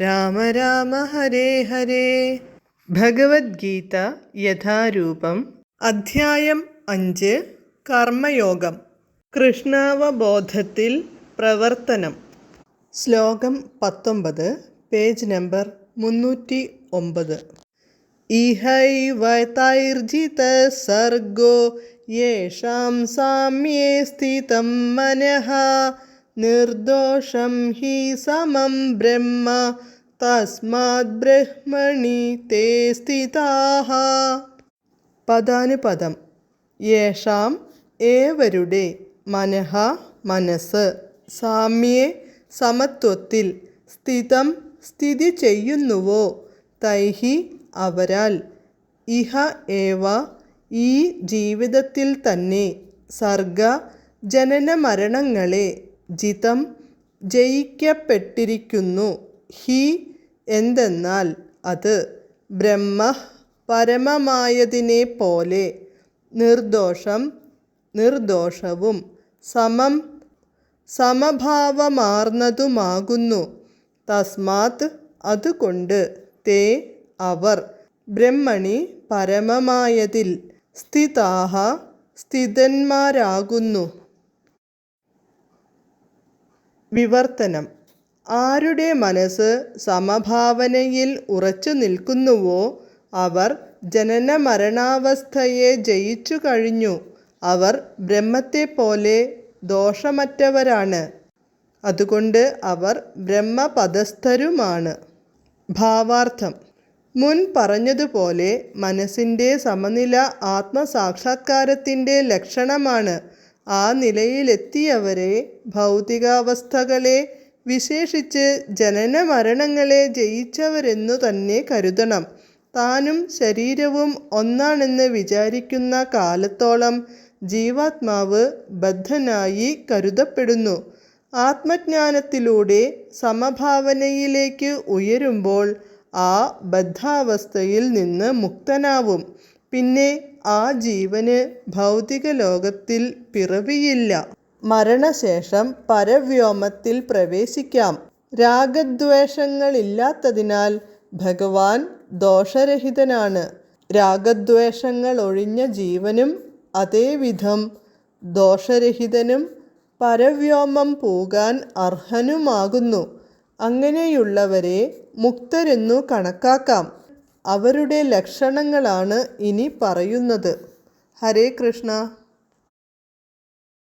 രാമ രാമ ഹരേ ഹരേ. ഭഗവത്ഗീത യഥാരൂപം അധ്യായം അഞ്ച് കർമ്മയോഗം. കൃഷ്ണാവബോധത്തിൽ പ്രവർത്തനം. ശ്ലോകം പത്തൊമ്പത് പേജ് നമ്പർ മുന്നൂറ്റി ഒമ്പത്. ഇഹൈവൈർജിത സർഗോ യേഷാം സാമ്യേ സ്ഥിതം മനഃ. നിർദോഷം ഹി സമം ബ്രഹ്മ തസ്മാത് ബ്രഹ്മണി തേ സ്ഥിതാഹ. പദാനുപദം യേഷാം ഏവരുടെ മനഃ മനസ്സ് സാമ്യേ സമത്വത്തിൽ സ്ഥിതം സ്ഥിതി ചെയ്യുന്നുവോ തൈഹി അവരാൽ. ഇഹ ഏവ ഈ ജീവിതത്തിൽ തന്നെ സർഗ ജനന മരണങ്ങളെ ജിതം ജയിക്കപ്പെട്ടിരിക്കുന്നു. ഹി എന്തെന്നാൽ അത് ബ്രഹ്മ പരമമായതിനെ പോലെ നിർദോഷം നിർദോഷവും സമം സമഭാവമാർന്നതുമാകുന്നു. തസ്മാത് അതുകൊണ്ട് തേ അവർ ബ്രഹ്മണി പരമമായതിൽ സ്ഥിതാഹ സ്ഥിതന്മാരാകുന്നു. വിവർത്തനം. ആരുടെ മനസ്സ് സമഭാവനയിൽ ഉറച്ചു നിൽക്കുന്നുവോ? അവർ ജനന മരണാവസ്ഥയെ ജയിച്ചു കഴിഞ്ഞു. അവർ ബ്രഹ്മത്തെപ്പോലെ ദോഷമറ്റവരാണ്. അതുകൊണ്ട് അവർ ബ്രഹ്മപദസ്ഥരുമാണ്. ഭാവാർത്ഥം. മുൻ പറഞ്ഞതുപോലെ മനസ്സിന്റെ സമനില ആത്മസാക്ഷാത്കാരത്തിന്റെ ലക്ഷണമാണ്. ആ നിലയിലെത്തിയവരെ ഭൗതികാവസ്ഥകളെ വിശേഷിച്ച് ജനന മരണങ്ങളെ ജയിച്ചവരെന്നു തന്നെ കരുതണം. താനും ശരീരവും ഒന്നാണെന്ന് വിചാരിക്കുന്ന കാലത്തോളം ജീവാത്മാവ് ബദ്ധനായി കരുതപ്പെടുന്നു. ആത്മജ്ഞാനത്തിലൂടെ സമഭാവനയിലേക്ക് ഉയരുമ്പോൾ ആ ബദ്ധാവസ്ഥയിൽ നിന്ന് മുക്തനാവും. പിന്നെ ആ ജീവന് ഭൗതിക ലോകത്തിൽ പിറവിയില്ല. മരണശേഷം പരവ്യോമത്തിൽ പ്രവേശിക്കാം. രാഗദ്വേഷങ്ങളില്ലാത്തതിനാൽ ഭഗവാൻ ദോഷരഹിതനാണ്. രാഗദ്വേഷങ്ങൾ ഒഴിഞ്ഞ ജീവനും അതേവിധം ദോഷരഹിതനും പരവ്യോമം പോകാൻ അർഹനുമാകുന്നു. അങ്ങനെയുള്ളവരെ മുക്തരെന്നു കണക്കാക്കാം. അവരുടെ ലക്ഷണങ്ങളാണ് ഇനി പറയുന്നത്. ഹരേ കൃഷ്ണ.